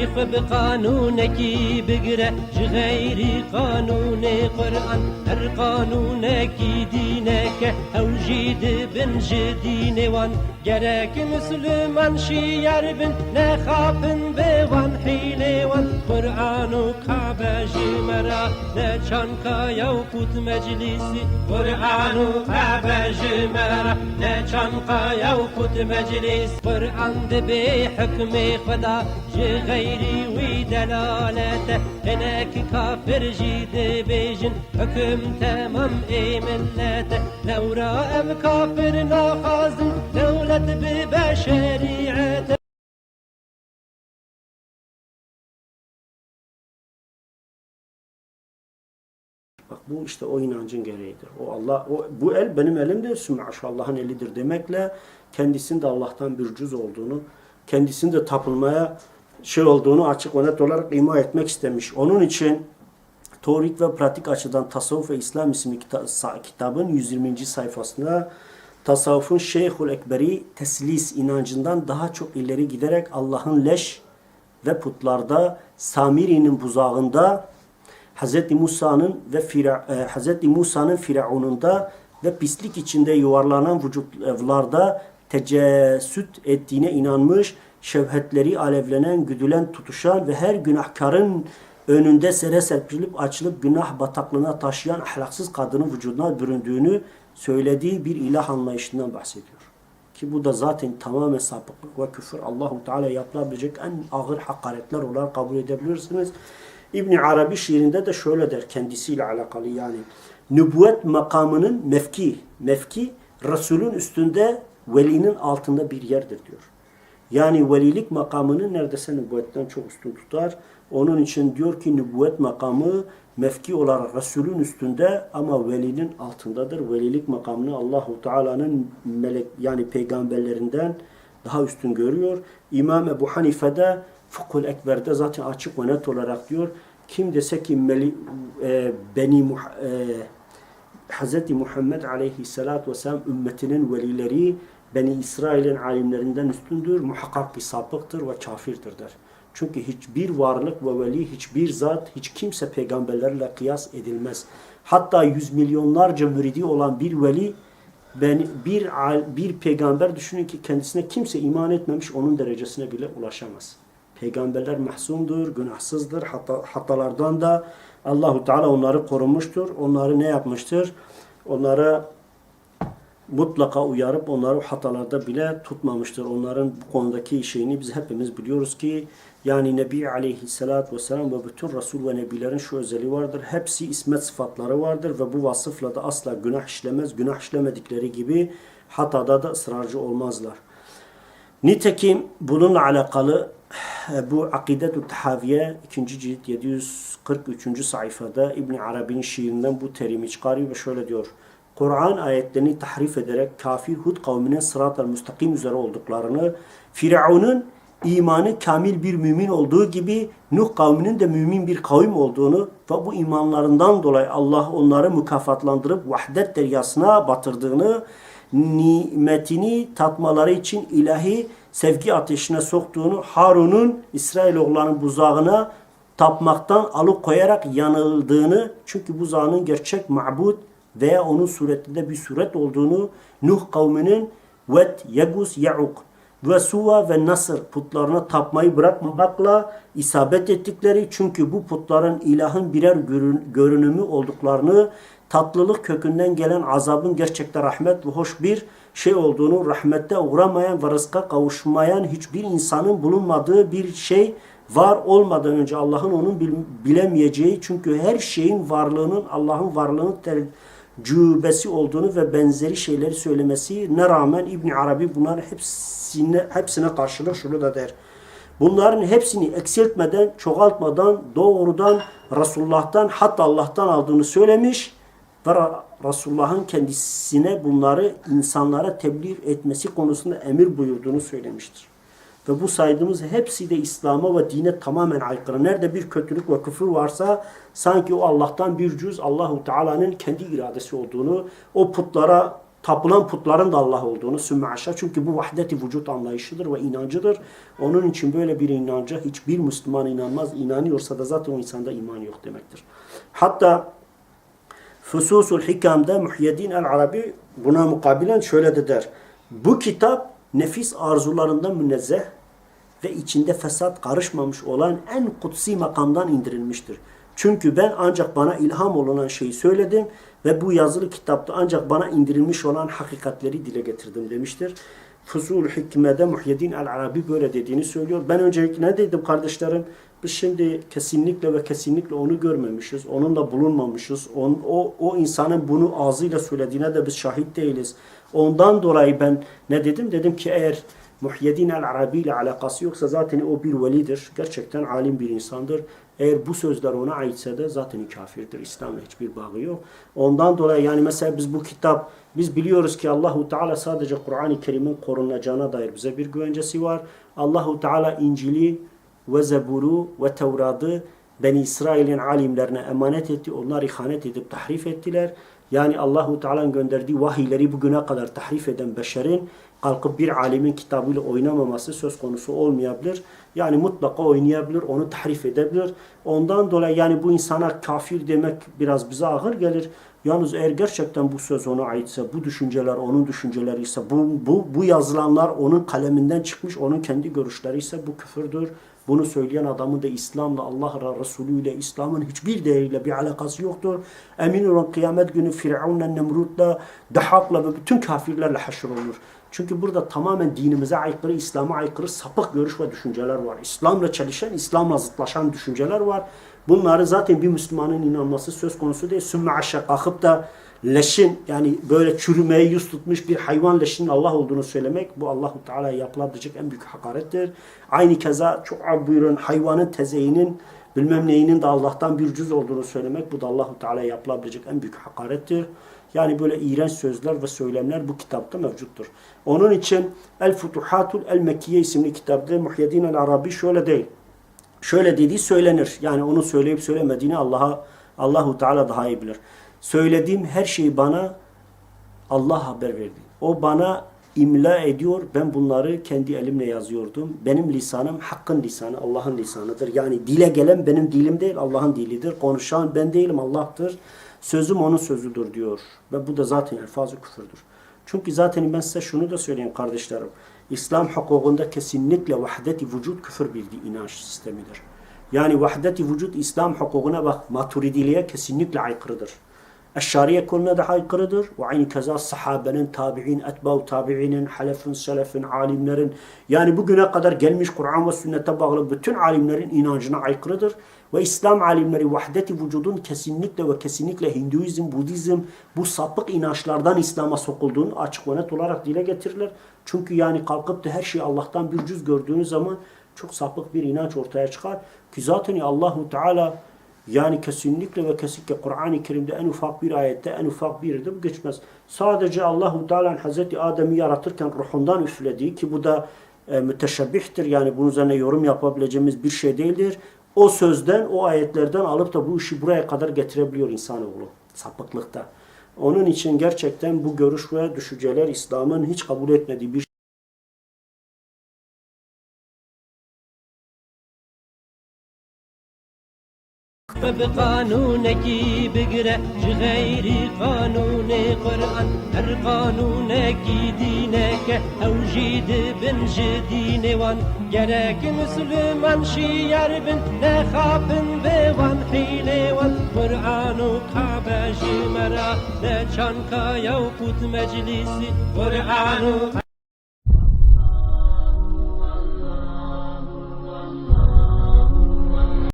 تشریف بقانون کی بگره جغیری قانون قرآن هر قانون کی أو که اوجید بن جدین وان. گرک مسلمان شیار بن نخابن به وان حیله وان. قرآن و کعبه جمرا نچان کایا و مجلسي مجلسی قرآن و کعبه جمرا نچان کایا و پوت مجلس. قرآن دبی حکم خدا جغیر delili wî delalete hinek kafir jî dibêjin hukm temam ê millete. Lewra em kafir naxwazin dewlet bibe şerîete Bak bu işte o inancın gereğidir. O Allah, o, bu el benim elimdir, sümmaş Allah'ın elidir demekle kendisinin de Allah'tan bir cüz olduğunu, kendisini de tapılmaya şey olduğunu açık ve net olarak ima etmek istemiş. Onun için teorik ve pratik açıdan Tasavvuf ve İslam isimli kitabın 120. sayfasında tasavvufun Şeyhül Ekberi teslis inancından daha çok ileri giderek Allah'ın leş ve putlarda Samiri'nin buzağında Hz. Musa'nın ve Fira, e, Hz. Musa'nın Firavun'unda ve pislik içinde yuvarlanan vücutlarda tecessüt ettiğine inanmış, şevhetleri alevlenen, güdülen, tutuşan ve her günahkarın önünde sere serpilip açılıp günah bataklığına taşıyan ahlaksız kadının vücuduna büründüğünü söylediği bir ilah anlayışından bahsediyor. Ki bu da zaten tamamen sapıklık ve küfür. Allahu Teala yapılabilecek en ağır hakaretler olarak kabul edebilirsiniz. İbn Arabi şiirinde de şöyle der kendisiyle alakalı yani nübüvvet makamının mevki, mevki Resulün üstünde velinin altında bir yerdir diyor. Yani velilik makamını neredeyse nübüvvetten çok üstün tutar. Onun için diyor ki nübüvvet makamı mevki olarak Resulün üstünde ama velinin altındadır. Velilik makamını Allahu Teala'nın melek yani peygamberlerinden daha üstün görüyor. İmam Ebu Hanife'de Fıkhul Ekber'de zaten açık ve net olarak diyor. Kim dese ki Meli, e, Beni Muh- e, Hz. Muhammed aleyhissalatü vesselam ümmetinin velileri Beni İsrail'in alimlerinden üstündür. Muhakkak bir sapıktır ve kafirdir der. Çünkü hiçbir varlık ve veli, hiçbir zat, hiç kimse peygamberlerle kıyas edilmez. Hatta yüz milyonlarca müridi olan bir veli bir bir peygamber düşünün ki kendisine kimse iman etmemiş onun derecesine bile ulaşamaz. Peygamberler mahsumdur, günahsızdır. Hata, hatalardan da Allahu Teala onları korumuştur. Onları ne yapmıştır? Onlara mutlaka uyarıp onları hatalarda bile tutmamıştır. Onların bu konudaki şeyini biz hepimiz biliyoruz ki yani Nebi Aleyhisselatü Vesselam ve bütün Resul ve Nebilerin şu özelliği vardır. Hepsi ismet sıfatları vardır ve bu vasıfla da asla günah işlemez. Günah işlemedikleri gibi hatada da ısrarcı olmazlar. Nitekim bununla alakalı e, bu Akidet-ü Tahaviye 2. cilt 743. sayfada İbn Arabi'nin şiirinden bu terimi çıkarıyor ve şöyle diyor. Kur'an ayetlerini tahrif ederek kafir Hud kavminin sırat-ı müstakim üzere olduklarını, Firavun'un imanı kamil bir mümin olduğu gibi Nuh kavminin de mümin bir kavim olduğunu ve bu imanlarından dolayı Allah onları mükafatlandırıp vahdet deryasına batırdığını, nimetini tatmaları için ilahi sevgi ateşine soktuğunu, Harun'un İsrailoğullarının buzağına tapmaktan alıkoyarak yanıldığını, çünkü buzağının gerçek ma'bud veya onun suretinde bir suret olduğunu, Nuh kavminin Vet, Yegus, Ya'uk ve Suva ve Nasır putlarına tapmayı bırakmamakla isabet ettikleri çünkü bu putların ilahın birer görün- görünümü olduklarını tatlılık kökünden gelen azabın gerçekten rahmet ve hoş bir şey olduğunu rahmette uğramayan ve rızka kavuşmayan hiçbir insanın bulunmadığı bir şey var olmadan önce Allah'ın onun bil- bilemeyeceği çünkü her şeyin varlığının Allah'ın varlığının tecrübesi olduğunu ve benzeri şeyleri söylemesine rağmen İbn Arabi bunların hepsine, hepsine karşılık şunu da der. Bunların hepsini eksiltmeden, çoğaltmadan, doğrudan Resulullah'tan hatta Allah'tan aldığını söylemiş ve Resulullah'ın kendisine bunları insanlara tebliğ etmesi konusunda emir buyurduğunu söylemiştir. Ve bu saydığımız hepsi de İslam'a ve dine tamamen aykırı. Nerede bir kötülük ve küfür varsa sanki o Allah'tan bir cüz Allahu Teala'nın kendi iradesi olduğunu, o putlara tapılan putların da Allah olduğunu sümme aşağı. Çünkü bu vahdeti vücut anlayışıdır ve inancıdır. Onun için böyle bir inanca hiçbir Müslüman inanmaz. İnanıyorsa da zaten o insanda iman yok demektir. Hatta Fususul Hikam'da Muhyiddin el-Arabi buna mukabilen şöyle de der. Bu kitap nefis arzularından münezzeh ve içinde fesat karışmamış olan en kutsi makamdan indirilmiştir. Çünkü ben ancak bana ilham olunan şeyi söyledim ve bu yazılı kitapta ancak bana indirilmiş olan hakikatleri dile getirdim demiştir. Fusul Hikme'de Muhyiddin el-Arabi böyle dediğini söylüyor. Ben öncelikle ne dedim kardeşlerim? Biz şimdi kesinlikle ve kesinlikle onu görmemişiz. Onunla bulunmamışız. On, o, o insanın bunu ağzıyla söylediğine de biz şahit değiliz. Ondan dolayı ben ne dedim? Dedim ki eğer Muhyiddin el-Arabi ile alakası yoksa zaten o bir velidir. Gerçekten alim bir insandır. Eğer bu sözler ona aitse de zaten kafirdir. İslam'la hiçbir bağı yok. Ondan dolayı yani mesela biz bu kitap biz biliyoruz ki Allahu Teala sadece Kur'an-ı Kerim'in korunacağına dair bize bir güvencesi var. Allahu Teala İncil'i ve Zebur'u ve Tevrat'ı Beni İsrail'in alimlerine emanet etti. Onlar ihanet edip tahrif ettiler. Yani Allahu Teala'nın gönderdiği vahiyleri bugüne kadar tahrif eden beşerin kalkıp bir alimin kitabıyla oynamaması söz konusu olmayabilir. Yani mutlaka oynayabilir, onu tahrif edebilir. Ondan dolayı yani bu insana kafir demek biraz bize ağır gelir. Yalnız eğer gerçekten bu söz ona aitse, bu düşünceler onun düşünceleri ise, bu, bu, bu yazılanlar onun kaleminden çıkmış, onun kendi görüşleri ise bu küfürdür. Bunu söyleyen adamın da İslam'la, Allah Resulü ile, İslam'ın hiçbir değeriyle bir alakası yoktur. Emin olun kıyamet günü Firavun'la, Nemrut'la, Dahak'la ve bütün kafirlerle haşr olur. Çünkü burada tamamen dinimize aykırı, İslam'a aykırı sapık görüş ve düşünceler var. İslam'la çelişen, İslam'la zıtlaşan düşünceler var. Bunları zaten bir Müslümanın inanması söz konusu değil. Sümme aşağı kalkıp da leşin yani böyle çürümeye yüz tutmuş bir hayvan leşinin Allah olduğunu söylemek bu Allahu Teala'ya yapılabilecek en büyük hakarettir. Aynı keza çok buyurun hayvanın tezeyinin bilmem neyinin de Allah'tan bir cüz olduğunu söylemek bu da Allahu Teala'ya yapılabilecek en büyük hakarettir. Yani böyle iğrenç sözler ve söylemler bu kitapta mevcuttur. Onun için El Futuhatul El Mekkiye isimli kitapta Muhyiddin el Arabi şöyle değil. Şöyle dediği söylenir. Yani onu söyleyip söylemediğini Allah'a Allahu Teala daha iyi bilir. Söylediğim her şeyi bana Allah haber verdi. O bana imla ediyor. Ben bunları kendi elimle yazıyordum. Benim lisanım hakkın lisanı, Allah'ın lisanıdır. Yani dile gelen benim dilim değil, Allah'ın dilidir. Konuşan ben değilim, Allah'tır. Sözüm onun sözüdür diyor. Ve bu da zaten elfazı küfürdür. Çünkü zaten ben size şunu da söyleyeyim kardeşlerim. İslam hukukunda kesinlikle vahdeti vücut küfür bir inanç sistemidir. Yani vahdeti vücut İslam hukukuna bak maturidiliğe kesinlikle aykırıdır. Eşşariye konuna da aykırıdır. Ve aynı keza sahabenin, tabi'in, etba'u tabi'inin, halefin, selefin, alimlerin yani bugüne kadar gelmiş Kur'an ve sünnete bağlı bütün alimlerin inancına aykırıdır. Ve İslam alimleri vahdeti vücudun kesinlikle ve kesinlikle Hinduizm, Budizm bu sapık inançlardan İslam'a sokulduğunu açık ve net olarak dile getirirler. Çünkü yani kalkıp da her şeyi Allah'tan bir cüz gördüğünüz zaman çok sapık bir inanç ortaya çıkar. Ki zaten Allahu Teala yani kesinlikle ve kesinlikle Kur'an-ı Kerim'de en ufak bir ayette, en ufak bir yerde geçmez. Sadece Allahu Teala'nın Hazreti Adem'i yaratırken ruhundan üflediği ki bu da e, müteşebbihtir. Yani bunun üzerine yorum yapabileceğimiz bir şey değildir. O sözden, o ayetlerden alıp da bu işi buraya kadar getirebiliyor insanoğlu sapıklıkta. Onun için gerçekten bu görüş ve düşünceler İslam'ın hiç kabul etmediği bir بقانونکی بقرأ چه غیری قانون قرآن. هر قانونکی دینه أو جيد بن جدين وان. جراك مسلمان شي بن نخاف بوان. وان وان. قرآن و جمرا نه چانکا یو مجلسي قرآن